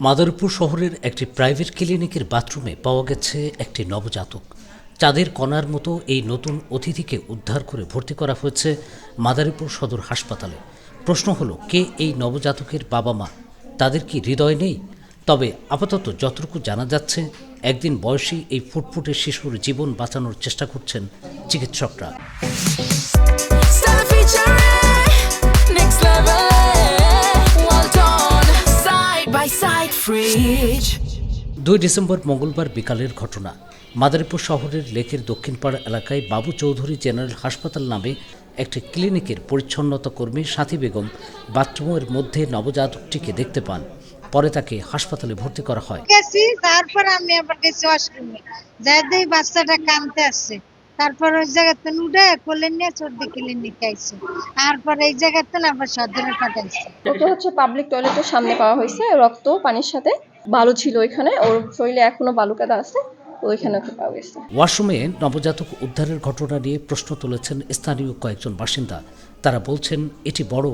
মাদারীপুর শহরের একটি প্রাইভেট ক্লিনিকের বাথরুমে পাওয়া গেছে একটি নবজাতক। চাঁদের কণার মতো এই নতুন অতিথিকে উদ্ধার করে ভর্তি করা হয়েছে মাদারীপুর সদর হাসপাতালে। প্রশ্ন হলো, কে এই নবজাতকের বাবা মা? তাদের কি হৃদয় নেই? তবে আপাতত যতটুকু জানা যাচ্ছে, একদিন বয়সী এই ফুটফুটে শিশুর জীবন বাঁচানোর চেষ্টা করছেন চিকিৎসকরা। দুই ডিসেম্বর মঙ্গলবার বিকালের ঘটনা। মাদারীপুর শহরের লেকের দক্ষিণপাড় এলাকায় বাবু চৌধুরী জেনারেল হাসপাতাল নামে একটি ক্লিনিকের পরিচ্ছন্নতা কর্মী সাথী বেগম বাথরুমের মধ্যে নবজাতকটিকে দেখতে পান। পরে তাকে হাসপাতালে ভর্তি করা হয়। গেছি তারপর আমি আবার গেছি ওয়াশরুমে যাই দেখি বাচ্চাটা কানতে আসছে। তারপর ওই জায়গাতে উঠে কোলে নিয়ে সর্দি ক্লিনিক আইছে। তারপর এই জায়গাতে আবার সদরে পাঠাইছে ওকে হচ্ছে পাবলিক টয়লেটের সামনে পাওয়া হয়েছে রক্ত পানির সাথে। বালু ছিল ওইখানে ওর শরীরে এখনও বালু কাদা আছে ওইখানে পাওয়া গেছে। ওয়াশরুমে নবজাতক উদ্ধারের ঘটনা নিয়ে প্রশ্ন তুলেছেন স্থানীয় কয়েকজন বাসিন্দা। তারা বলছেন এটি বড়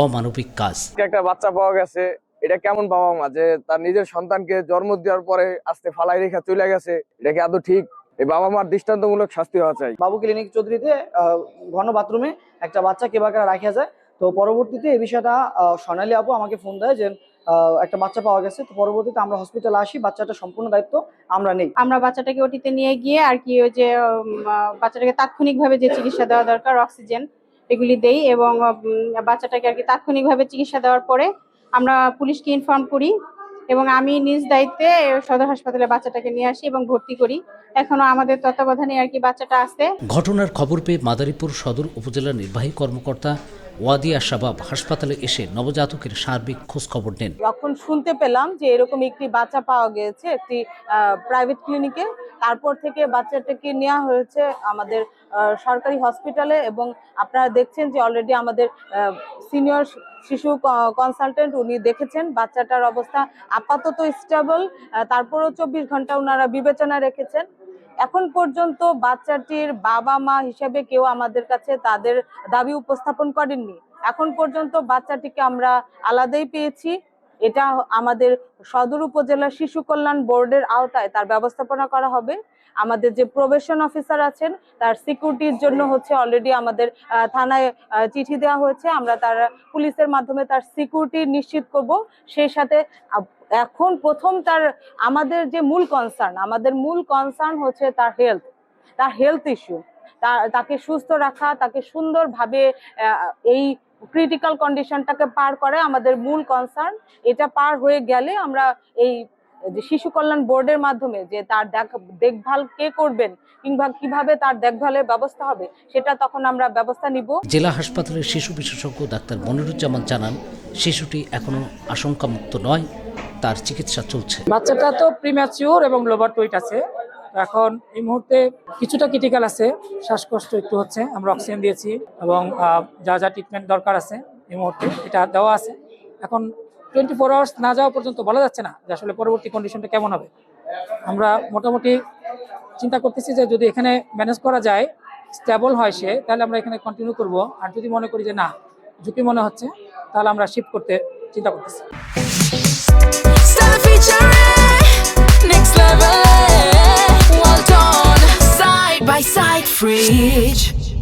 অমানবিক কাজ। একটা বাচ্চা পাওয়া গেছে এটা কেমন বাবা মা? যে তার নিজের সন্তানকে জন্ম দেওয়ার পরে আস্তে ফালাই রেখা চলে গেছে এটা কি আদৌ ঠিক? এই বাবা মার দৃষ্টান্তমূলক শাস্তি হওয়া চাই। বাবু ক্লিনিক চৌধুরীতে আহ, ঘন বাথরুমে একটা বাচ্চা কেবাকারা রাখা যায়। তো পরবর্তীতে এই বিষয়টা সোনালী আপু আমাকে ফোন দেয় যে আহ, একটা বাচ্চা পাওয়া গেছে। তো পরবর্তীতে আমরা হসপিটালে আসি বাচ্চাটা সম্পূর্ণ দায়িত্ব আমরা নেই। আমরা বাচ্চাটাকে ওটিতে নিয়ে গিয়ে আর কি ওই যে বাচ্চাটাকে তাৎক্ষণিকভাবে যে চিকিৎসা দেওয়া দরকার অক্সিজেন এগুলি দেই এবং বাচ্চাটাকে আর কি তাৎক্ষণিকভাবে চিকিৎসা দেওয়ার পরে আমরা পুলিশকে ইনফর্ম করি এবং আমি নিজ দায়িত্বে সদর হাসপাতালে বাচ্চাটাকে নিয়ে আসি এবং ভর্তি করি। এখনও আমাদের তত্ত্বাবধানে আর কি বাচ্চাটা আছে। ঘটনার খবর পেয়ে মাদারীপুর সদর উপজেলা নির্বাহী কর্মকর্তা ওয়াদিয়া শাবাব হাসপাতালে এসে নবজাতকের সার্বিক খোঁজখবর নেন। যখন শুনতে পেলাম যে এরকম একটি বাচ্চা পাওয়া গিয়েছে একটি প্রাইভেট ক্লিনিকে তারপর থেকে বাচ্চাটাকে নেওয়া হয়েছে আমাদের সরকারি হসপিটালে এবং আপনারা দেখছেন যে অলরেডি আমাদের সিনিয়র শিশু কনসালটেন্ট উনি দেখেছেন বাচ্চাটার অবস্থা আপাতত স্টেবল তারপরও চব্বিশ ঘণ্টা ওনারা বিবেচনা রেখেছেন। এখন পর্যন্ত বাচ্চাটির বাবা মা হিসেবে কেউ আমাদের কাছে তাদের দাবি উপস্থাপন করেননি। এখন পর্যন্ত বাচ্চাটিকে আমরা আলাদাই পেয়েছি। এটা আমাদের সদর উপজেলা শিশু কল্যাণ বোর্ডের আওতায় তার ব্যবস্থাপনা করা হবে। আমাদের যে প্রবেশন অফিসার আছেন, তার সিকিউরিটির জন্য হচ্ছে অলরেডি আমাদের থানায় চিঠি দেওয়া হয়েছে। আমরা তার পুলিশের মাধ্যমে তার সিকিউরিটি নিশ্চিত করব। সেই সাথে এখন প্রথম তার আমাদের যে মূল কনসার্ন আমাদের মূল কনসার্ন হচ্ছে তার হেলথ তার হেলথ ইস্যু তাকে সুস্থ রাখা, তাকে সুন্দরভাবে এই ক্রিটিক্যাল কন্ডিশনটাকে পার করে আমাদের মূল কনসার্ন এটা পার হয়ে গেলে আমরা এই যে শিশু কল্যাণ বোর্ডের মাধ্যমে যে তার দেখ- দেখভাল কে করবেন কিংবা কীভাবে তার দেখভালের ব্যবস্থা হবে সেটা তখন আমরা ব্যবস্থা নিব। জেলা হাসপাতালের শিশু বিশেষজ্ঞ ডাক্তার মনিরুজ্জামান জানান শিশুটি এখনও আশঙ্কামুক্ত নয় তার চিকিৎসা চলছে। বাচ্চাটা তো প্রিম্যাচিওর এবং লোভার টুইট আছে। এখন এই মুহূর্তে কিছুটা ক্রিটিক্যাল আছে, শ্বাসকষ্ট একটু হচ্ছে, আমরা অক্সিজেন দিয়েছি এবং যা যা ট্রিটমেন্ট দরকার আছে এই মুহূর্তে এটা দেওয়া আছে। এখন টোয়েন্টি ফোর আওয়ার্স না যাওয়া পর্যন্ত বলা যাচ্ছে না যে আসলে পরবর্তী কন্ডিশনটা কেমন হবে। আমরা মোটামুটি চিন্তা করতেছি যে যদি এখানে ম্যানেজ করা যায় স্টেবল হয় সে, তাহলে আমরা এখানে কন্টিনিউ করব। আর যদি মনে করি যে না, ঝুঁকি মনে হচ্ছে, তাহলে আমরা শিফট করতে চিন্তা করতেছি। Fridge.